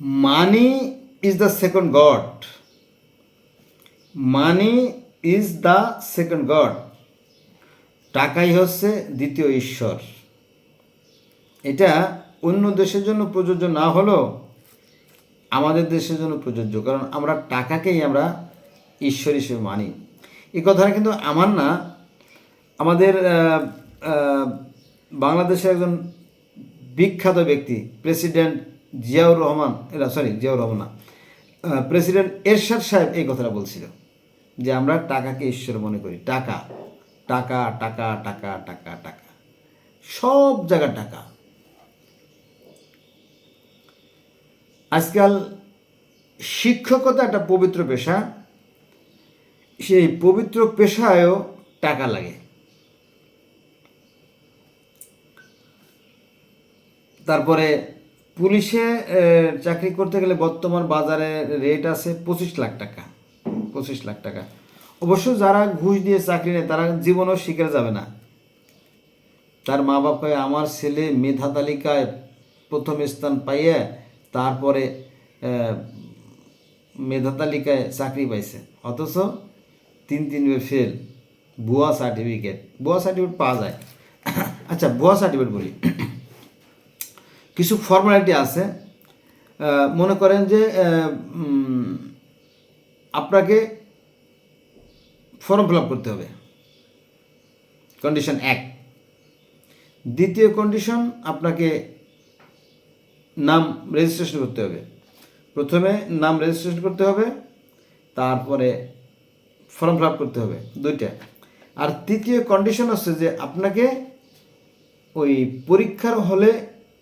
Money is the second god money is the second god টাকাই হচ্ছে দ্বিতীয় ঈশ্বর। এটা অন্য দেশের জন্য প্রযোজ্য না হলেও আমাদের দেশের জন্য প্রযোজ্য, কারণ আমরা টাকাকেই আমরা ঈশ্বর হিসেবে মানি। এই কথাটা কিন্তু আমার না, আমাদের বাংলাদেশের একজন বিখ্যাত ব্যক্তি, প্রেসিডেন্ট জিয়াউর রহমান, এরা সরি জিয়াউর রহমান না। প্রেসিডেন্ট এরশাদ সাহেব এই কথাটা বলছিল, যে আমরা টাকাকে ঈশ্বর মনে করি। টাকা টাকা টাকা টাকা টাকা টাকা। সব জায়গার টাকা। আজকাল শিক্ষকতা একটা পবিত্র পেশা। সেই পবিত্র পেশায়ও টাকা লাগে। তারপরে পুলিশে চাকরি করতে গেলে বর্তমান বাজারে রেট আছে পঁচিশ লাখ টাকা। পঁচিশ লাখ টাকা। অবশ্য যারা ঘুষ দিয়ে চাকরি নেয়, তারা জীবনও শিখে যাবে না। তার মা বাপ আমার ছেলে মেধা তালিকায় প্রথম স্থান পাইয়ে তারপরে মেধা তালিকায় চাকরি পাইছে। অথচ তিন তিনবার ফেল ভুয়া সার্টিফিকেট ভুয়া সার্টিফিকেট পাওয়া যায়। আচ্ছা ভুয়া সার্টিফিকেট বলি। কিছু ফর্মালিটি আছে। মনে করেন যে আপনাকে ফর্ম ফিল করতে হবে। কন্ডিশন এক। দ্বিতীয় কন্ডিশন আপনাকে নাম রেজিস্ট্রেশন করতে হবে। প্রথমে নাম রেজিস্ট্রেশন করতে হবে, তারপরে ফর্ম ফিল করতে হবে, দুইটা। আর তৃতীয় কন্ডিশন হচ্ছে যে, আপনাকে ওই পরীক্ষার হলে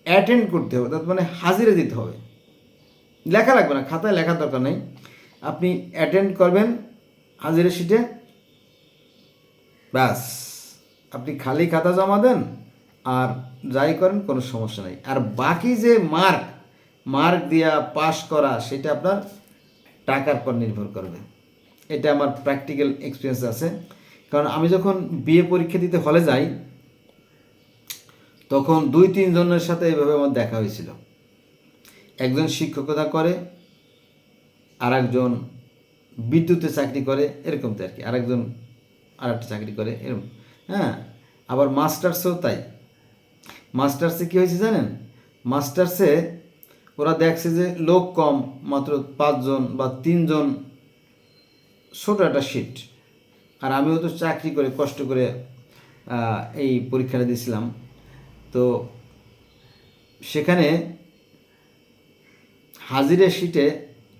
অ্যাটেন্ড করতে হবে, তার মানে হাজিরে দিতে হবে। লেখা লাগবে না, খাতায় লেখার দরকার নেই। আপনি অ্যাটেন্ড করবেন হাজিরা শিটে ব্যাস। আপনি খালি খাতা জমা দেন, আর যাই করেন, কোনো সমস্যা নেই। আর বাকি যে মার্ক মার্ক দিয়া পাশ করা, সেটা আপনার টাকার পর নির্ভর করবে। এটা আমার প্র্যাকটিক্যাল এক্সপিরিয়েন্স আছে। কারণ আমি যখন বিএ পরীক্ষা দিতে হলে যাই তখন দুই তিনজনের সাথে এভাবে আমার দেখা হয়েছিল। একজন শিক্ষকতা করে আর একজন বিদ্যুতে চাকরি করে, এরকম তো আর কি। আরেকজন আর একটা চাকরি করে, এরকম। হ্যাঁ আবার মাস্টার্সেও তাই। মাস্টার্সে কী হয়েছে জানেন? মাস্টার্সে ওরা দেখছে যে লোক কম, মাত্র পাঁচজন বা তিনজন ছোটো একটা সিট আর আমিও তো চাকরি করে, কষ্ট করে এই পরীক্ষাটা দিয়েছিলাম। তো সেখানে হাজিরা শিটে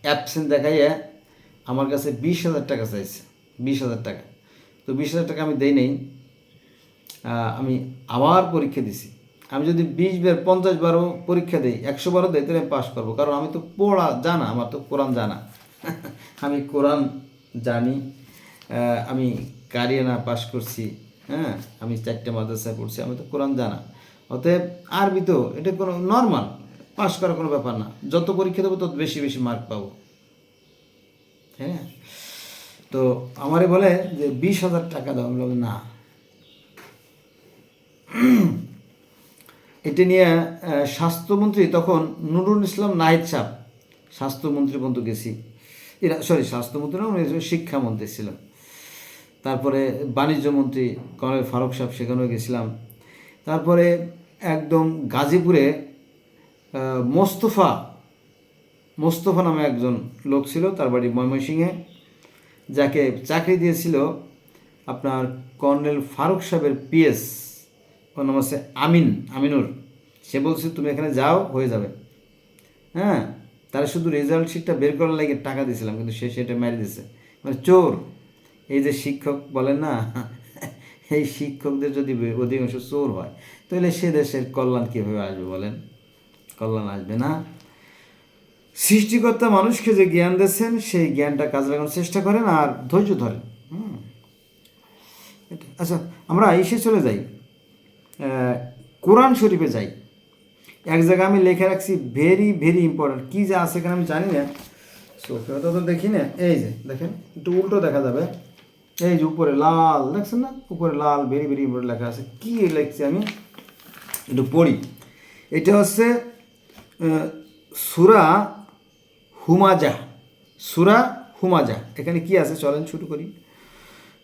অ্যাবসেন্ট দেখাইয়া আমার কাছে বিশ হাজার টাকা চাইছে, বিশ হাজার টাকা। তো বিশ হাজার টাকা আমি দেই নেই আমি আবার পরীক্ষা দিছি। আমি যদি বিশ বার, পঞ্চাশ বারও পরীক্ষা দিই, একশো বারও দিই, তাহলে আমি পাশ করব। কারণ আমি তো পড়া জানা, আমার তো কোরআন জানা। আমি কোরআন জানি আমি কারিয়ানা পাশ করছি হ্যাঁ আমি চারটে মাদ্রাসায় পড়ছি, আমি তো কোরআন জানা। অতএব আরবি তো এটা কোনো নর্মাল পাস করার কোনো ব্যাপার না। যত পরীক্ষা দেবো, তত বেশি বেশি মার্ক পাবো। হ্যাঁ তো আমারে বলে যে, বিশ হাজার টাকা দাও। আমি না। এটা নিয়ে স্বাস্থ্যমন্ত্রী তখন নুরুল ইসলাম নাহিদ সাহ স্বাস্থ্যমন্ত্রী পর্যন্ত গেছি। এরা সরি স্বাস্থ্যমন্ত্রী না, উনি শিক্ষামন্ত্রী ছিলেন। তারপরে বাণিজ্য মন্ত্রী কর্নেল ফারুক সাহেব সেখানেও গেছিলাম। তারপরে একদম গাজীপুরে মোস্তফা মোস্তফা নামে একজন লোক ছিল, তার বাড়ি ময়মনসিংহে, যাকে চাকরি দিয়েছিল আপনার কর্নেল ফারুক সাহেবের পিএস, ওর নাম হচ্ছে আমিন, আমিনুর। সে বলছে, তুমি এখানে যাও, হয়ে যাবে। হ্যাঁ তারা শুধু রেজাল্ট শিটটা বের করার লাগে টাকা দিয়েছিলাম, কিন্তু সে সেটা মেরে দিয়েছে। মানে চোর। এই যে শিক্ষক বলেন না এই শিক্ষকদের যদি অধিকাংশ চোর হয়, তাহলে সে দেশের কল্যাণ কীভাবে আসবে বলেন? কল্যাণ আসবে না। সৃষ্টিকর্তা মানুষকে যে জ্ঞান দিয়েছেন, সেই জ্ঞানটা কাজে লাগানোর চেষ্টা করেন আর ধৈর্য ধরেন। আচ্ছা আমরা এসে চলে যাই। কোরআন শরীফে যাই। এক জায়গায় আমি লিখে রাখছি ভেরি ভেরি ইম্পর্ট্যান্ট কী যে আছে এখানে আমি জানি না। চোখে তো দেখি না। এই যে, দেখেন, একটু উল্টো দেখা যাবে। এই যে উপরে লাল, দেখছেন না? উপরে লাল ভেরি ভেরি ইম্পর্টেন্ট লেখা আছে। কী লিখছি আমি? একটু পড়ি। এটা হচ্ছে সুরা হুমাজা। সুরা হুমাজা। এখানে কি আছে? চলেন শুরু করি।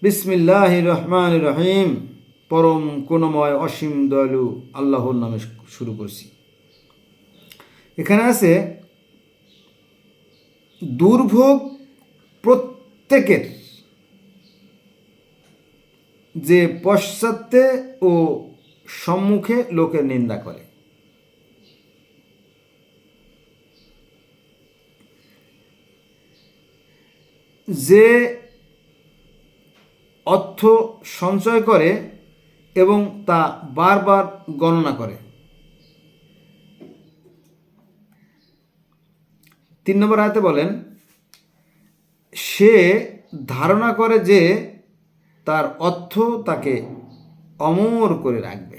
বিসমিল্লাহ রহমান রহিম। পরম কোনময় অসীম দয়ালু আল্লাহর নামে শুরু করছি। এখানে আছে, দুর্ভোগ প্রত্যেকের যে পশ্চাত্যে ও সম্মুখে লোকের নিন্দা করে। যে অর্থ সঞ্চয় করে এবং তা বারবার গণনা করে। তিন নম্বর আয়তে বলেন, সে ধারণা করে যে তার অর্থ তাকে অমর করে রাখবে।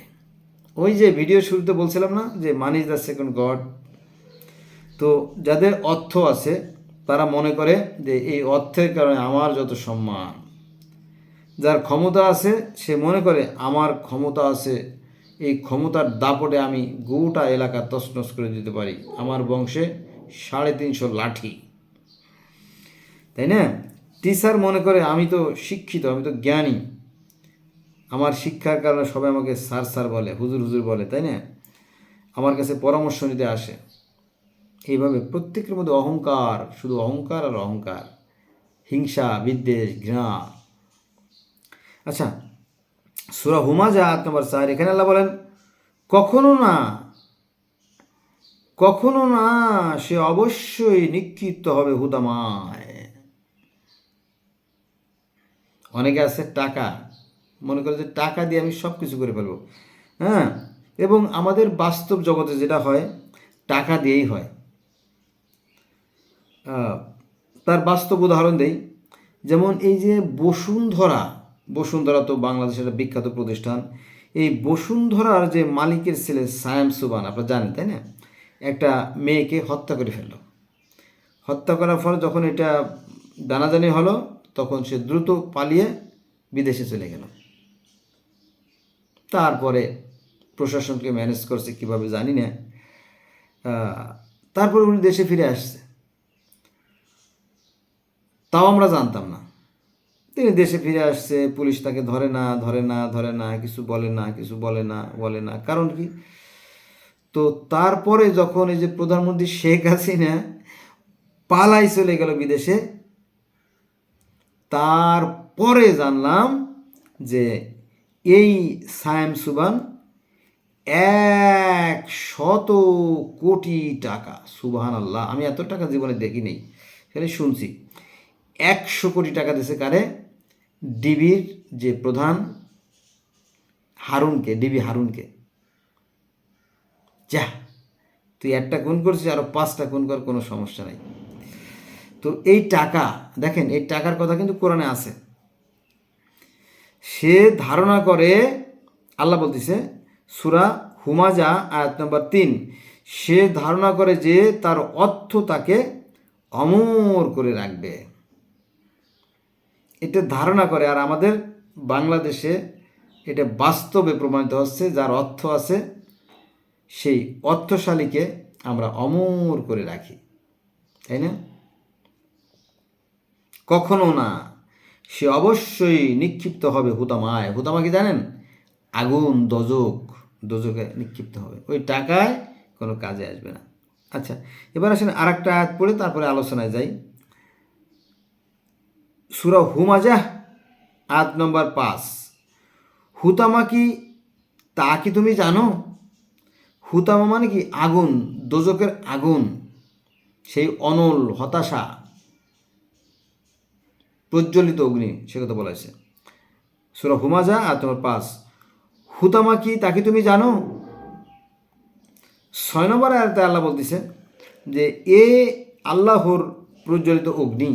ওই যে ভিডিও শুরুতে বলছিলাম না যে money is the second god তো যাদের অর্থ আছে, তারা মনে করে যে, এই অর্থের কারণে আমার যত সম্মান। যার ক্ষমতা আছে, সে মনে করে, আমার ক্ষমতা আছে, এই ক্ষমতার দাপটে আমি গোটা এলাকা তছনছ করে দিতে পারি। আমার বংশে সাড়ে তিনশো লাঠি। তাই না? টিচার মনে করে, আমি তো শিক্ষিত, আমি তো জ্ঞানী। আমার শিক্ষার কারণে সবাই আমাকে স্যার স্যার বলে, হুজুর হুজুর বলে, তাই না? আমার কাছে পরামর্শ নিতে আসে। এইভাবে প্রত্যেকের মধ্যে অহংকার, শুধু অহংকার আর অহংকার। হিংসা, বিদ্বেষ, ঘৃণা। আচ্ছা সুরা হুমাজা আট নম্বর চার, এখানে আল্লাহ বলেন, কখনো না কখনো না সে অবশ্যই নিক্ষিপ্ত হবে হুদামায়। অনেকে আছে টাকা, মনে করে যে টাকা দিয়ে আমি সব কিছু করে ফেলব। হ্যাঁ? এবং আমাদের বাস্তব জগতে যেটা হয়, টাকা দিয়েই হয়। তার বাস্তব উদাহরণ দেই। যেমন এই যে বসুন্ধরা বসুন্ধরা তো বাংলাদেশের একটা বিখ্যাত প্রতিষ্ঠান। এই বসুন্ধরার যে মালিকের ছেলে সায়াম সুবান, আপনারা জানেন, তাই না? একটা মেয়েকে হত্যা করে ফেলল। হত্যা করার ফলে যখন এটা জানাজানি হলো তখন সে দ্রুত পালিয়ে বিদেশে চলে গেল। তারপরে প্রশাসনকে ম্যানেজ করছে, কীভাবে জানি না। তারপরে উনি দেশে ফিরে আসছে। তাও আমরা জানতাম না। তিনি দেশে ফিরে আসছে, পুলিশ তাকে ধরে না ধরে না ধরে না, কিছু বলে না, কিছু বলে না বলে না। কারণ কি? তো তারপরে যখন এই যে প্রধানমন্ত্রী শেখ হাসিনা পালাই চলে গেল বিদেশে তারপরে জানলাম যে এই সায়েম সুবান এক শত কোটি টাকা। সুবাহান আল্লাহ আমি এত টাকা জীবনে দেখি নেই খালি শুনছি। একশো কোটি টাকা দিয়েছে কারে? ডিবির যে প্রধান হারুনকে, ডিবি হারুনকে। যা তুই একটা গুণ করছিস আরও পাঁচটা গুণ কর কোনো সমস্যা নাই। তো এই টাকা, দেখেন, এই টাকার কথা কিন্তু কোরআনে আছে। সে ধারণা করে, আল্লাহ বলতেছে, সুরা হুমাজা, আয়াত নম্বর তিন, সে ধারণা করে যে তার অর্থ তাকে অমর করে রাখবে। এটা ধারণা করে, আর আমাদের বাংলাদেশে এটা বাস্তবে প্রমাণিত হচ্ছে, যার অর্থ আছে, সেই অর্থশালীকে আমরা অমর করে রাখি। তাই না? কখনো না। সে অবশ্যই নিক্ষিপ্ত হবে হুতামায়। হুতামা কি জানেন? আগুন, দজক, দজকে নিক্ষিপ্ত হবে। ওই টাকায় কোনো কাজে আসবে না। আচ্ছা এবার আসেন আর একটা আয়াত পড়ে, তারপরে আলোচনায় যাই। সুরা হুমাজা আয়াত নম্বর পাঁচ। হুতামা কি, তা কি তুমি জানো? হুতামা মানে কি? আগুন, দোজকের আগুন, সেই অনল হতাশা। প্রজ্বলিত অগ্নি, সে কথা বলা হয়েছে সুরা হুমাজা আর তোমার পাঁচ। হুতামা কি তাকে তুমি জানো? ছয় নম্বর আয়াতে আল্লাহ বলতেছে যে, এ আল্লাহর প্রজ্বলিত অগ্নি,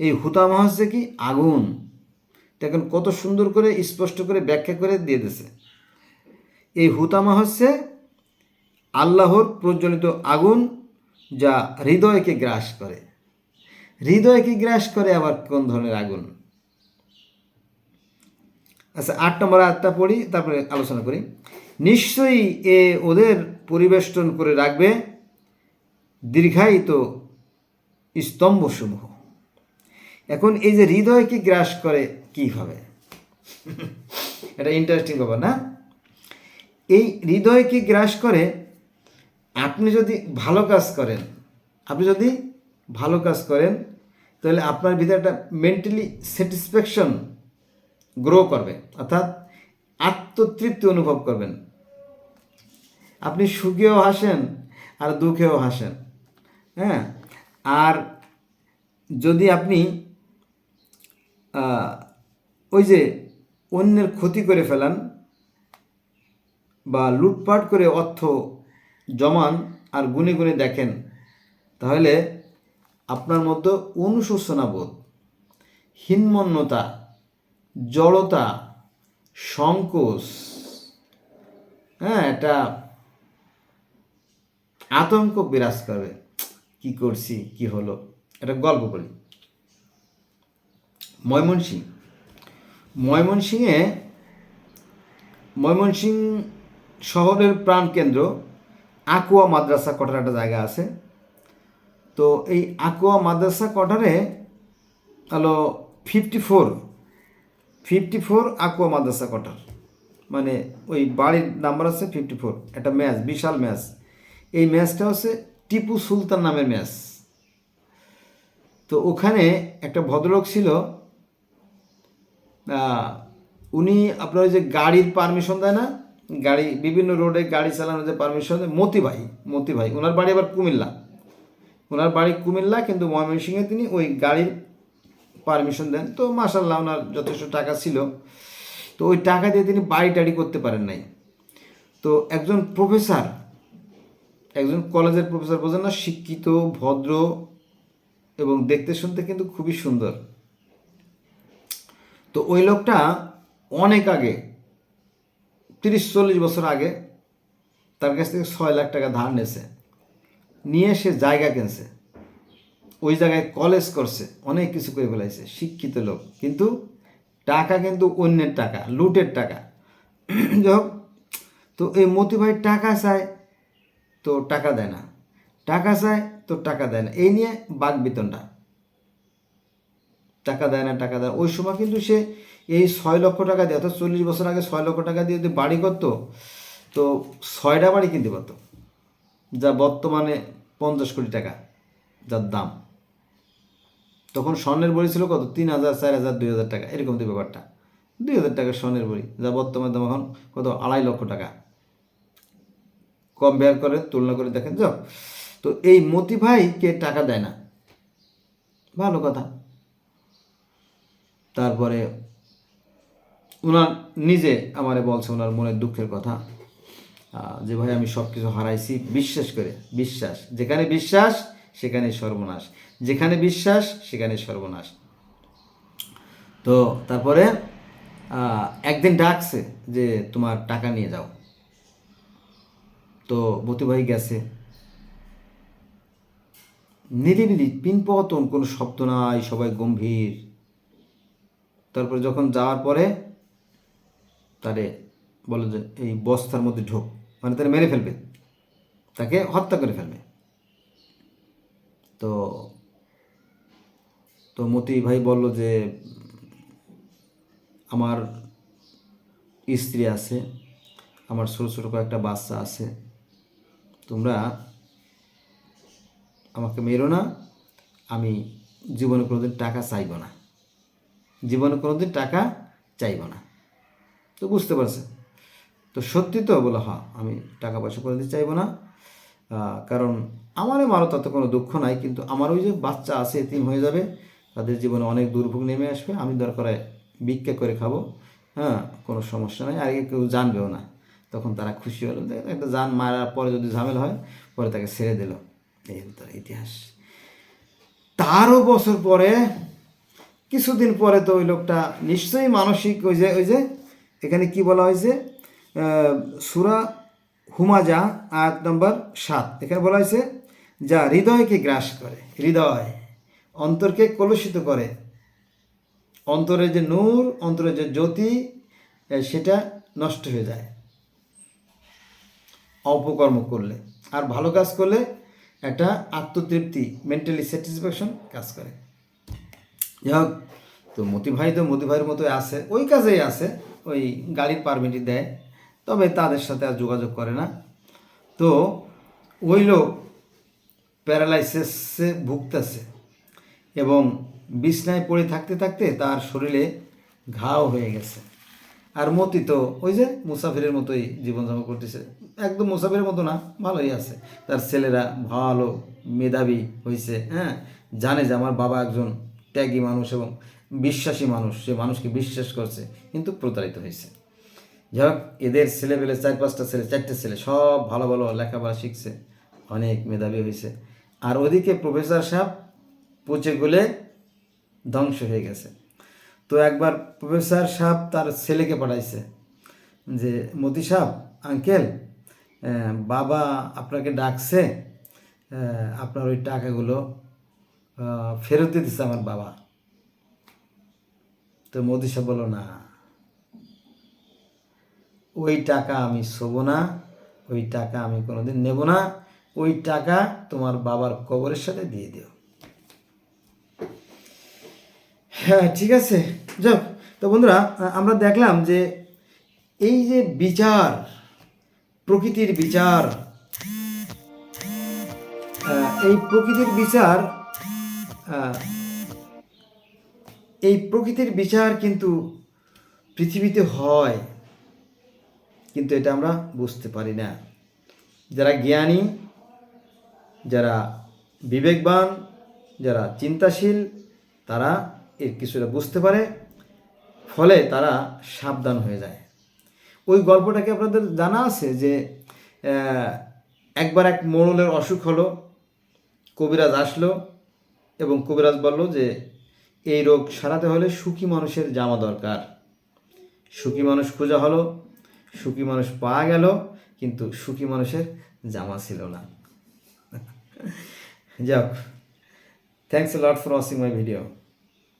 এই হুতামা হচ্ছে কি আগুন। দেখেন কত সুন্দর করে, স্পষ্ট করে ব্যাখ্যা করে দিয়ে দিছে এই হুতামা হচ্ছে আল্লাহর প্রজ্বলিত আগুন যা হৃদয়কে গ্রাস করে। হৃদয়কে গ্রাস করে আবার কোন ধরনের আগুন? আচ্ছা আট নম্বর আটটা পড়ি, তারপরে আলোচনা করি। নিশ্চয়ই এ ওদের পরিবেষ্টন করে রাখবে দীর্ঘায়িত স্তম্ভসমূহ। এখন এই যে হৃদয়কে গ্রাস করে, কীভাবে? এটা ইন্টারেস্টিং ব্যাপার, না? এই হৃদয়কে গ্রাস করে? আপনি যদি ভালো কাজ করেন, আপনি যদি ভালো কাজ করেন, তাহলে আপনার ভিতরে একটা মেন্টালি স্যাটিসফ্যাকশন গ্রো করবে, অর্থাৎ আত্মতৃপ্তি অনুভব করবেন। আপনি সুখেও হাসেন আর দুঃখেও হাসেন হ্যাঁ? আর যদি আপনি ওই যে অন্যের ক্ষতি করে ফেলান বা লুটপাট করে অর্থ জমান আর গুনে গুনে দেখেন, তাহলে আপনার মধ্যে অনুশোচনা বোধ, হীনমন্যতা, জড়তা, সংকোচ হ্যাঁ এটা আতঙ্ক বিরাজ করবে। কি করছি, কি হলো? এটা গল্প বলি ময়মনসিং ময়মনসিংহে ময়মনসিং শহরের প্রাণকেন্দ্র, আকুয়া মাদ্রাসা কোটার একটা জায়গা আছে। তো এই আকুয়া মাদ্রাসা কোটারে হলো fifty four fifty four Aqua মাদ্রাসা কোটার। মানে ওই বাড়ির নাম্বার আছে ফিফটি ফোর একটা ম্যাচ, বিশাল ম্যাচ। এই ম্যাচটা হচ্ছে টিপু সুলতান নামের ম্যাচ। তো ওখানে একটা ভদ্রলোক ছিল উনি আপনার ওই যে গাড়ির পারমিশন দেয় না? গাড়ি, বিভিন্ন রোডে গাড়ি চালানোর যে পারমিশন দেয় মতি ভাই মতি ভাই ওনার বাড়ি আবার কুমিল্লা। ওনার বাড়ি কুমিল্লা, কিন্তু ময়মনসিংহে তিনি ওই গাড়ির পারমিশন দেন। তো মাসাল্লাহ ওনার যথেষ্ট টাকা ছিল। তো ওই টাকা দিয়ে তিনি বাড়ি টাড়ি করতে পারেন নাই। তো একজন প্রফেসর একজন কলেজের প্রফেসর বোঝেন না, শিক্ষিত, ভদ্র এবং দেখতে শুনতে কিন্তু খুবই সুন্দর। তো ওই লোকটা অনেক আগে, তিরিশ চল্লিশ বছর আগে তার কাছ থেকে ছয় লাখ টাকা ধার নিয়েছে। নিয়ে সে জায়গা কিনছে। ওই জায়গায় কলেজ করছে, অনেক কিছু করে ফেলাইছে, শিক্ষিত লোক। কিন্তু টাকা কিন্তু অন্যের টাকা, লুটের টাকা। যাই তো এই মতি ভাই টাকা চায়, তো টাকা দেয় না। টাকা চায়, তো টাকা দেয় না। এই নিয়ে বাঘ বেতনটা টাকা দেয় না, টাকা দেয় ওই সময় কিন্তু সে এই ছয় লক্ষ টাকা দিয়ে, অর্থাৎ চল্লিশ বছর আগে ছয় লক্ষ টাকা দিয়ে যদি বাড়ি করতো, তো ছয়টা বাড়ি কিনতে পারতো। যা বর্তমানে পঞ্চাশ কোটি টাকা, যার দাম। তখন স্বর্ণের বড়ি ছিল কত? তিন হাজার, চার হাজার, দুই হাজার টাকা। এরকম তো ব্যাপারটা। দুই হাজার টাকা স্বর্ণের বড়ি, যা বর্তমানে দাম এখন কত? আড়াই লক্ষ টাকা। কম্পেয়ার করে, তুলনা করে দেখেন যাও তো এই মতি ভাইকে টাকা দেয় না? ভালো কথা। তারপরে ওনার নিজে আমারে বলছে ওনার মনের দুঃখের কথা। যে ভাই আমি সব কিছু হারাইছি, বিশ্বাস করে, বিশ্বাস। যেখানে বিশ্বাস, সেখানে সর্বনাশ। যেখানে বিশ্বাস, সেখানে সর্বনাশ। তো তারপরে একদিন ডাকছে যে তোমার টাকা নিয়ে যাও। তো মতিভাই গেছে। নিরিবিলি, পিনপতন, কোনো শব্দ নাই, সবাই গম্ভীর। তারপরে যখন যাওয়ার পরে, তারে বলে যে, এই বস্তার মধ্যে ঢোক। মানে তারা মেরে ফেলবে। তাকে হত্যা করে ফেলবে। তো তো মতি ভাই বলল যে, আমার স্ত্রী আছে, আমার ছোটো ছোটো কয়েকটা বাচ্চা আছে, তোমরা আমাকে মেরো না, আমি জীবনে কোনোদিন টাকা চাইব না। জীবনে কোনোদিন টাকা চাইব না। তো বুঝতে পারছে। তো সত্যি তো বলে হ্যাঁ আমি টাকা পয়সা করে দিতে চাইব না। কারণ আমারও মারো তাতে কোনো দুঃখ নাই, কিন্তু আমার ওই যে বাচ্চা আছে, এতিম হয়ে যাবে, তাদের জীবনে অনেক দুর্ভোগ নেমে আসবে, আমি দরকার ভিক্ষা করে খাব হ্যাঁ কোনো সমস্যা নাই আর কেউ জানবেও না। তখন তারা খুশি হলো একটা জান মারার পরে যদি ঝামেলা হয়, পরে তাকে ছেড়ে দিল। এই হলো তার ইতিহাস। তারও বছর পরে, কিছুদিন পরে তো ওই লোকটা নিশ্চয়ই মানসিক ওই যে ওই যে, এখানে কি বলা হয়েছে? সুরা হুমাজা, আয়াত নম্বর সাত। এখানে বলা হয়েছে, যা হৃদয়কে গ্রাস করে, হৃদয় অন্তরকে কলুষিত করে। অন্তরে যে নূর অন্তরে যে জ্যোতি সেটা নষ্ট হয়ে যায়। অপকর্ম করলে। আর ভালো কাজ করলে একটা আত্মতৃপ্তি মেন্টালি স্যাটিসফ্যাকশন কাজ করে। যাই হোক, তো মতি ভাই তো মতি ভাইয়ের মতোই আছে, ওই কাজেই আছে, ওই গাড়ির পারমিটই দেয়। তবে তাদের সাথে আর যোগাযোগ করে না। তো ওই লোক প্যারালাইসিসে ভুগতেছে এবং বিছনায় পড়ে থাকতে থাকতে তার শরীরে ঘাও হয়ে গেছে। আর মতি তো ওই যে মুসাফিরের মতোই জীবনযাপন করতেছে। একদম মুসাফিরের মতো না, ভালোই আছে। তার ছেলেরা ভালো মেধাবী হয়েছে হ্যাঁ? জানে যে আমার বাবা একজন ত্যাগী মানুষ এবং বিশ্বাসী মানুষ, সে মানুষকে বিশ্বাস করছে, কিন্তু প্রতারিত হয়েছে যাই হোক এদের ছেলেবেলে চার পাঁচটা ছেলে, চারটে ছেলে, সব ভালো ভালো লেখাপড়া শিখছে, অনেক মেধাবী হয়েছে। আর ওদিকে প্রফেসর সাহেব পচে গলে ধ্বংস হয়ে গেছে। তো একবার প্রফেসর সাহেব তার ছেলেকে পাঠাইছে যে, মতি সাহেব, আঙ্কেল বাবা আপনাকে ডাকছে আপনার ওই টাকাগুলো ফেরত দিতেছে আমার বাবা। তো মোদি সাহেব বলল, না। ওই টাকা আমি শোবো না, ওই টাকা আমি কোনোদিন নেব না, ওই টাকা তোমার বাবার কবরের সাথে দিয়ে দিও। হ্যাঁ ঠিক আছে। যাক তো বন্ধুরা আমরা দেখলাম যে এই যে বিচার, প্রকৃতির বিচার এই প্রকৃতির বিচার এই প্রকৃতির বিচার কিন্তু পৃথিবীতে হয়। কিন্তু এটা আমরা বুঝতে পারি না। যারা জ্ঞানী, যারা বিবেকবান, যারা চিন্তাশীল, তারা এর কিছুটা বুঝতে পারে, ফলে তারা সাবধান হয়ে যায়। ওই গল্পটাকে আপনাদের জানা আছে যে একবার এক মোড়লের অসুখ হলো, কবিরাজ আসলো এবং কবিরাজ বলল যে, এই রোগ সারাতে হলে সুখী মানুষের জামা দরকার। সুখী মানুষ খোঁজা হলো সুখী মানুষ পাওয়া গেল, কিন্তু সুখী মানুষের জামা ছিল না। যাক thanks lot for watching my video